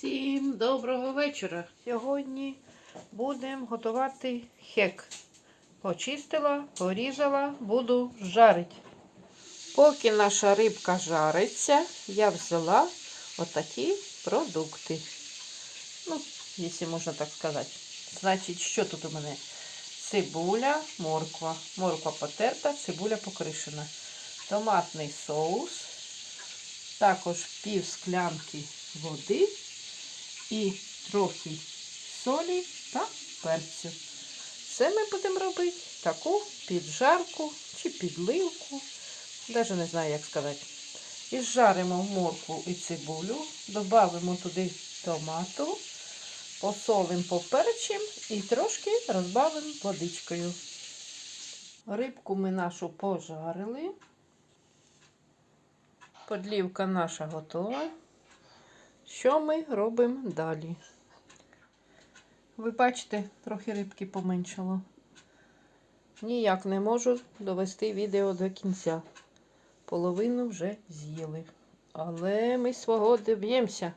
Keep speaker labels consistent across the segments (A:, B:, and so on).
A: Всім доброго вечора. Сьогодні будемо готувати хек. Почистила, порізала, буду жарити. Поки наша рибка жариться, я взяла отакі продукти. Ну, якщо можна так сказати. Значить, що тут у мене? Цибуля, морква. Морква потерта, цибуля покришена. Томатний соус. Також пів склянки води і трохи солі та перцю. Це ми будемо робити таку піджарку чи підливку. Навіть не знаю, як сказати. І жаримо моркву і цибулю, додамо туди томату, посолимо поперчим і трошки розбавимо водичкою. Рибку ми нашу пожарили. Подлівка наша готова. Що ми робимо далі? Ви бачите, трохи рибки поменшало. Ніяк не можу довести відео до кінця. Половину вже з'їли. Але ми свого доб'ємося.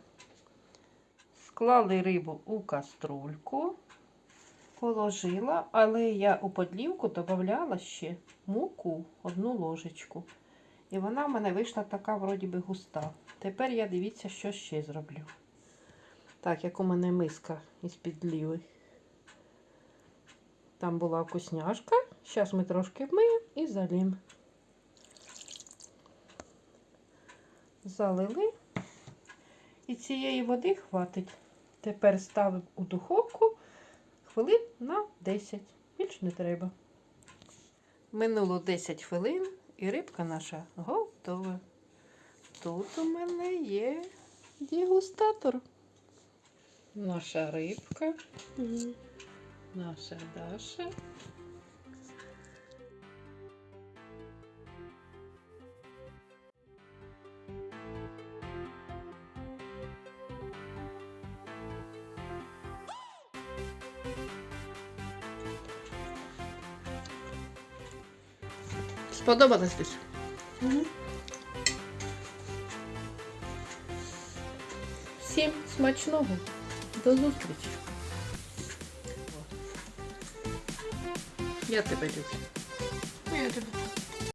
A: Склали рибу у каструльку, положила, але я у подлівку додавала ще муку, одну ложечку. І вона в мене вийшла така, вроді би, густа. Тепер я дивіться, що ще зроблю. Так, як у мене миска із підліви. Там була вкусняшка. Зараз ми трошки вмиємо і залім. Залили. І цієї води хватить. Тепер ставимо у духовку хвилин на 10. Більш не треба. Минуло 10 хвилин і рибка наша готова. Тут у мене є дегустатор. Наша рибка, наша Даша. Сподобалось десь? Всім смачного. До зустрічі. Я тебе люблю.
B: Я тебе